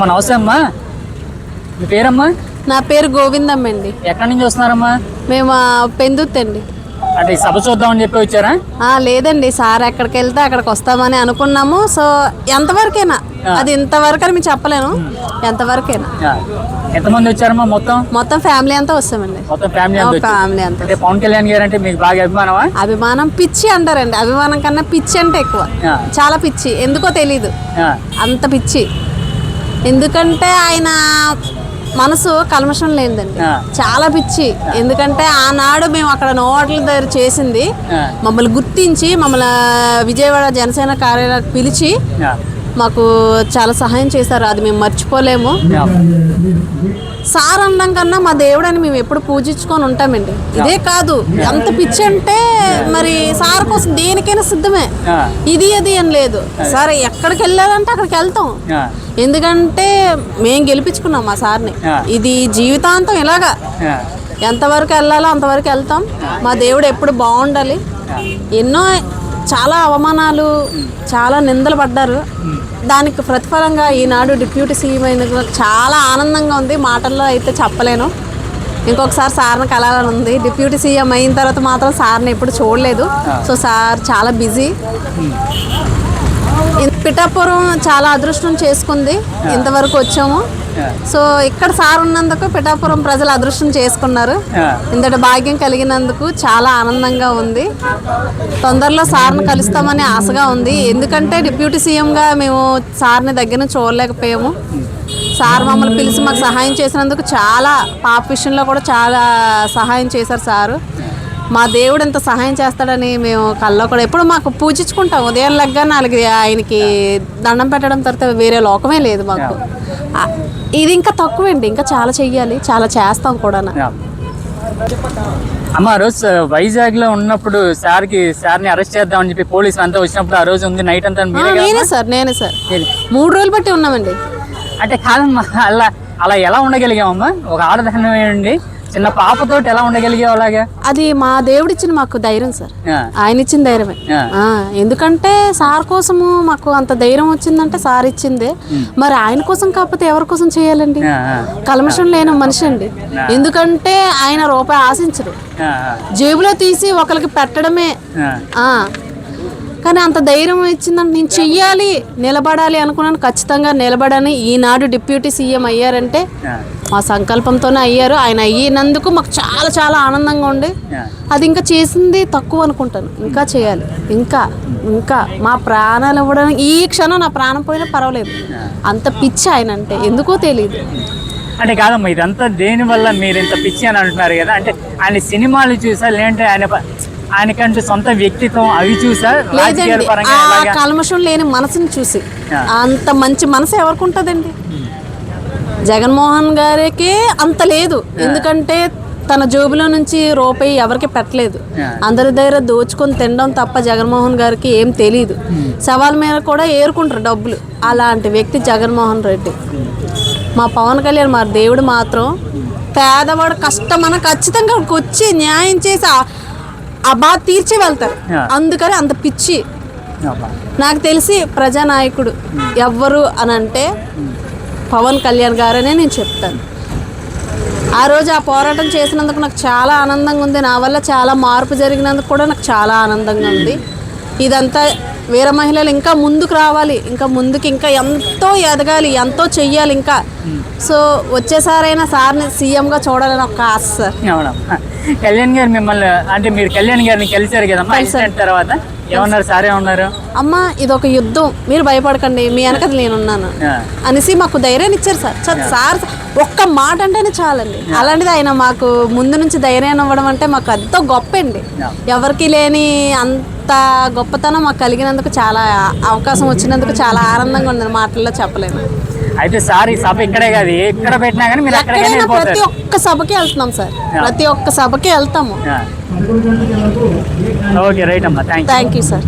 మన అవసరం అమ్మా మీ పేరమ్మా? నా పేరు గోవిందమ్మ అండి ఎక్కడి నుంచి వస్తున్నారమ్మా? మేము పెందుతండి అంటే ఈ సభ చూద్దామని చెప్పి వచ్చారా? ఆ, లేదండి సార్ ఎక్కడికి వెళ్తే అక్కడికి వస్తామని అనుకున్నాము. సో ఎంతవరకైనా అది ఇంతవరకు అని మేము చెప్పలేను. ఎంతవరకైనా. ఆ. ఎంతమంది వచ్చారమ్మా మొత్తం? మొత్తం ఫ్యామిలీ అంతా వస్తామండి. మొత్తం ఫ్యామిలీ అంతా వచ్చారు. ఫ్యామిలీ అంతా అంటే పవన్ కళ్యాణ్ గారు అంటే మీకు బాగా అభిమానమా? అభిమానం పిచ్చి అంటారండి. అభిమానం కన్నా పిచ్చి అంటే ఎక్కువ. ఆ. చాలా పిచ్చి. ఎందుకో తెలీదు. ఆ. అంత పిచ్చి. ఎందుకంటే ఆయన మనసు కల్మషం లేనిదండి. ఆ. చాలా పిచ్చి. ఎందుకంటే ఆనాడు మేము అక్కడ నోట్ల దగ్గర చేసింది. మమ్మల్ని గుర్తించి మమ్మల్ని విజయవాడ జనసేన కార్యాలయానికి పిలిచి. మాకు చాలా సహాయం చేశారు. అది మేము మర్చిపోలేము. సార్ అనడం కన్నా మా దేవుడు అని మేము ఎప్పుడు పూజించుకొని ఉంటామండి. ఇదే కాదు. ఎంత పిచ్చి అంటే మరి సార్ కోసం దేనికైనా సిద్ధమే. ఇది అది అని లేదు. సార్ ఎక్కడికి వెళ్ళాలంటే అక్కడికి వెళ్తాం. ఎందుకంటే మేము గెలిపించుకున్నాం మా సార్ని. ఇది జీవితాంతం ఇలాగా. ఎంతవరకు వెళ్ళాలో అంతవరకు వెళ్తాం. మా దేవుడు ఎప్పుడు బాగుండాలి. ఎన్నో చాలా అవమానాలు చాలా నిందలు పడ్డారు. దానికి ప్రతిఫలంగా ఈనాడు డిప్యూటీ సీఎం అయినందుకు చాలా ఆనందంగా ఉంది. మాటల్లో అయితే చెప్పలేను. ఇంకొకసారి సార్ని కలాలని ఉంది. డిప్యూటీ సీఎం అయిన తర్వాత మాత్రం సార్ని ఎప్పుడు చూడలేదు. సో సార్ చాలా బిజీ. పిఠాపురం చాలా అదృష్టం చేసుకుంది ఇంతవరకు వచ్చాము. సో ఇక్కడ సార్ ఉన్నందుకు పిఠాపురం ప్రజలు అదృష్టం చేసుకున్నారు. ఇంతటి భాగ్యం కలిగినందుకు చాలా ఆనందంగా ఉంది. తొందరలో సార్ని కలుస్తామని ఆశగా ఉంది. ఎందుకంటే డిప్యూటీ సీఎంగా మేము సార్ని దగ్గర చూడలేకపోయాము. సార్ మమ్మల్ని పిలిచి మాకు సహాయం చేసినందుకు చాలా పాప విషయంలో కూడా చాలా సహాయం చేశారు సారు. మా దేవుడు ఎంత సహాయం చేస్తాడని మేము కల్లో కూడా ఎప్పుడు మాకు పూజించుకుంటాం. ఉదయం లెగ్గా నాలుగు ఆయనకి దండం పెట్టడం తర్వాత వేరే లోకమే లేదు మాకు. ఇది ఇంకా తక్కువండి ఇంకా చాలా చెయ్యాలి చాలా చేస్తాం కూడా. అమ్మ ఆ రోజు వైజాగ్లో ఉన్నప్పుడు సార్కి సార్ని అరెస్ట్ చేద్దామని చెప్పి పోలీసులు అంతా వచ్చినప్పుడు ఆ రోజు ఉంది నైట్ అంతా? నేనే సార్ నేనే సార్. మూడు రోజులు బట్టి ఉన్నామండి. అంటే కాదమ్మా అలా అలా ఎలా ఉండగలిగామమ్మా? ఒక ఆడదానం ఏంటి చిన్న పాపతోటి ఎలా ఉండగలిగావు అలాగా? అది మా దేవుడిచ్చిన మాకు ధైర్యం సార్. ఆయన ఇచ్చిన ధైర్యమే. ఎందుకంటే సార్ కోసము మాకు అంత ధైర్యం వచ్చిందంటే సార్ ఇచ్చిందే. మరి ఆయన కోసం కాకపోతే ఎవరి కోసం చేయాలండి. కల్మషం లేని మనిషి అండి. ఎందుకంటే ఆయన రూపాయి ఆశించరు. జేబులో తీసి ఒకరికి పెట్టడమే. కానీ అంత ధైర్యం ఇచ్చిందంటే నేను చెయ్యాలి నిలబడాలి అనుకున్నాను. ఖచ్చితంగా నిలబడని ఈనాడు డిప్యూటీ సీఎం అయ్యారంటే మా సంకల్పంతోనే అయ్యారు. ఆయన అయ్యినందుకు మాకు చాలా చాలా ఆనందంగా ఆ. అది ఇంకా చేసింది తక్కువ అనుకుంటాను. ఇంకా చేయాలి. ఇంకా ఇంకా మా ప్రాణాలు ఇవ్వడానికి ఈ క్షణం నా ప్రాణం పోయినా పర్వాలేదు. అంత పిచ్చి ఆయన అంటే ఎందుకో తెలియదు అంటే కాదమ్మా ఇదంతా దేని వల్ల మీరు ఇంత పిచ్చి అని అంటున్నారు కదా? అంటే ఆయన సినిమాలు చూసా లేదంటే ఆయన ఆయనకంటూ సొంత వ్యక్తిత్వం అవి చూసా? లేదండి. ఆ కల్మషం లేని మనసుని చూసి. అంత మంచి మనసు ఎవరికి ఉంటుందండి? జగన్మోహన్ గారికి అంత లేదు. ఎందుకంటే తన జోబులో నుంచి రూపాయి ఎవరికి పెట్టలేదు. అందరి దగ్గర దోచుకొని తినడం తప్ప జగన్మోహన్ గారికి ఏం తెలియదు సవాల్ మీద కూడా ఏరుకుంటారు డబ్బులు. అలాంటి వ్యక్తి జగన్మోహన్ రెడ్డి. మా పవన్ కళ్యాణ్ మా దేవుడు మాత్రం పేదవాడు కష్టమన ఖచ్చితంగా వచ్చి న్యాయం చేసి ఆ- బాధ తీర్చి వెళ్తారు. అందుకని అంత పిచ్చి. నాకు తెలిసి ప్రజానాయకుడు ఎవ్వరు అని అంటే పవన్ కళ్యాణ్ గారనే నేను చెప్తాను. ఆ రోజు ఆ పోరాటం చేసినందుకు నాకు చాలా ఆనందంగా ఉంది. నా వల్ల చాలా మార్పు జరిగినందుకు కూడా నాకు చాలా ఆనందంగా ఉంది. ఇదంతా వీర మహిళలు ఇంకా ముందుకు రావాలి ఇంకా ముందుకు ఇంకా ఎంతో ఎదగాలి ఎంతో చెయ్యాలి ఇంకా. సో వచ్చేసారైనా సార్ని సీఎంగా చూడాలని ఒక ఆశ. సార్ కళ్యాణ్ గారు మిమ్మల్ని అంటే మీరు కళ్యాణ్ గారిని కదమ్మా ఇన్సిడెంట్ తర్వాత ఏమన్నారు? సార్ ఏమన్నారు అమ్మ ఇది ఒక యుద్ధం మీరు భయపడకండి మీ వెనక నేనున్నాను. అనేసి మాకు ధైర్యాన్ని ఇచ్చారు సార్. సార్ సార్ ఒక్క మాట అంటేనే చాలండి. అలాంటిది ఆయన మాకు ముందు నుంచి ధైర్యాన్ని ఇవ్వడం అంటే మాకు ఎంతో గొప్ప అండి. ఎవరికి లేని అంత గొప్పతనం మాకు కలిగినందుకు చాలా అవకాశం వచ్చినందుకు చాలా ఆనందంగా ఉంది మాటల్లో చెప్పలేను అయితే సార్ ఈ సభ ఇక్కడే కాదు ఎక్కడ పెట్టినా కానీ మీరు ఎక్కడైనా ప్రతి ఒక్క సభకి వెళ్తున్నాం సార్. ప్రతి ఒక్క సభకి వెళ్తాము. ఓకే రైట్ అమ్మా థ్యాంక్ యూ సార్.